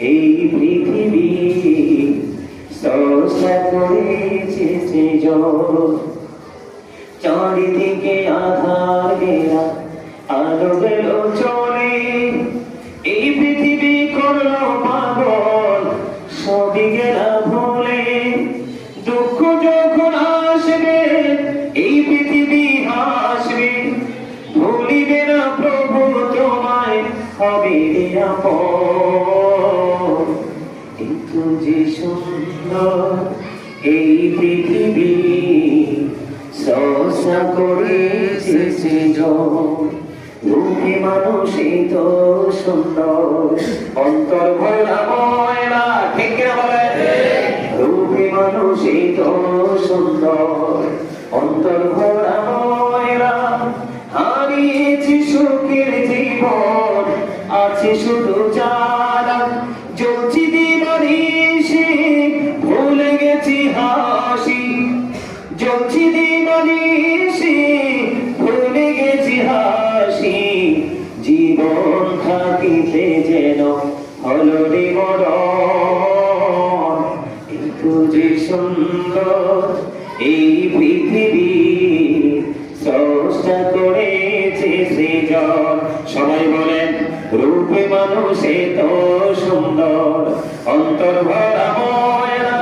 এই পৃথিবী সস্তা করেছে সৃজন চারিদিকে আধার ঘেরা, আলো বেলো চলে। এই পৃথিবী করল পাগল, সবই তোমায় হবে আপন কিন্তু যে সুন্দর এই পৃথিবী সহসা করেছে সৃজন রূপে মানুষই তো সুন্দর। অন্তর ভরা ময়লা ঠিক বলেন রূপে মানুষই তো সুন্দর। অন্তর আছে শুধু যারা জ্বলছি দিবানিসে ভুলে গেছি হাসি। জ্বলছি দিবানিসে ভুলে গেছি হাসি। জীবন থাকিতে যেন হলো রে মরণ। কিন্তু যে সুন্দর এই পৃথিবী স্রষ্টা করেছে সৃজন। সবাই বলেন রূপে মানুষে তো সুন্দর। অন্তর ভরা ময়না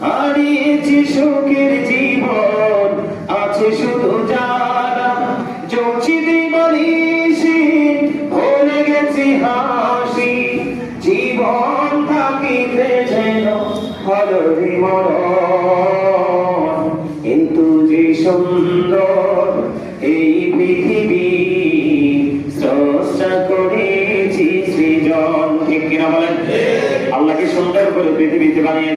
হারিয়েছি সুখের জীবন। আছে শুধু যারা গেছি হাসি। জীবন থাকিতে যেন হলো রে মরণ কিন্তু যে সুন্দর এই পৃথিবী ঠিক কিনা বলেন? আল্লাহকে সুন্দর করে পৃথিবীতে বানিয়ে